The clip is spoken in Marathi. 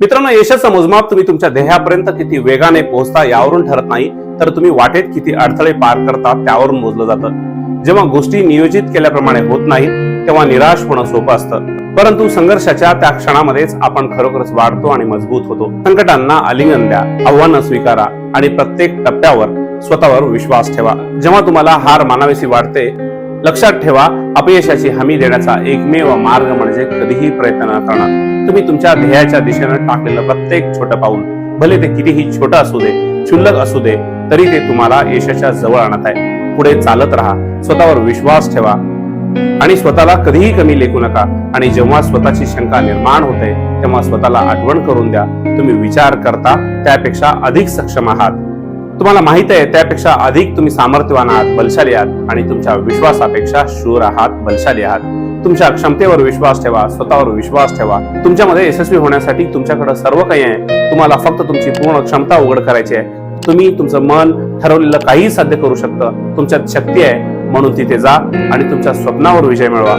मित्रांनो यशाचं मोजमाप तुम्ही तुमच्या ध्येयापर्यंत किती वेगाने पोहोचता यावरून ठरत नाही तर तुम्ही वाटेत किती अडथळे पार करता त्यावरून मोजलं जातं. जेव्हा गोष्टी नियोजित केल्याप्रमाणे होत नाही तेव्हा निराश होणं सोपं असतं. परंतु संघर्षाच्या त्या क्षणामध्येच आपण खरोखरच वाढतो आणि मजबूत होतो. संकटांना आलिंगन द्या आव्हानं स्वीकारा आणि प्रत्येक टप्प्यावर स्वतःवर विश्वास ठेवा. जेव्हा तुम्हाला हार मानावीशी वाटते लक्षात ठेवा अपयशाची हमी देण्याचा एकमेव मार्ग म्हणजे कधीही प्रयत्न न तुम्ही तुमच्या ध्येयाच्या दिशेनं टाकलेलं प्रत्येक छोटं पाऊल भले ते कितीही छोटं असू दे क्षुल्लक असू दे तरी ते तुम्हाला यशाच्या जवळ आणत आहे. पुढे चालत राहा. स्वतःवर विश्वास ठेवा. आणि स्वतःला कधीही कमी लेखू नका. आणि जेव्हा स्वतःची शंका निर्माण होते तेव्हा स्वतःला आठवण करून द्या. तुम्ही विचार करता त्यापेक्षा अधिक सक्षम आहात. तुम्हाला माहीत आहे त्यापेक्षा अधिक तुम्ही सामर्थ्यवान आहात बलशाली आहात. आणि तुमच्या विश्वासापेक्षा शूर आहात बलशाली आहात. तुमच्या क्षमतेवर विश्वास ठेवा स्वतःवर विश्वास ठेवा. तुमच्यामध्ये यशस्वी होण्यासाठी तुमच्याकडे सर्व काही आहे. तुम्हाला फक्त तुमची पूर्ण क्षमता उघड करायची आहे. तुम्ही तुमचं मन ठरवलेलं काही साध्य करू शकतं. तुमच्यात शक्ती आहे म्हणून तिथे जा आणि तुमच्या स्वप्नावर विजय मिळवा.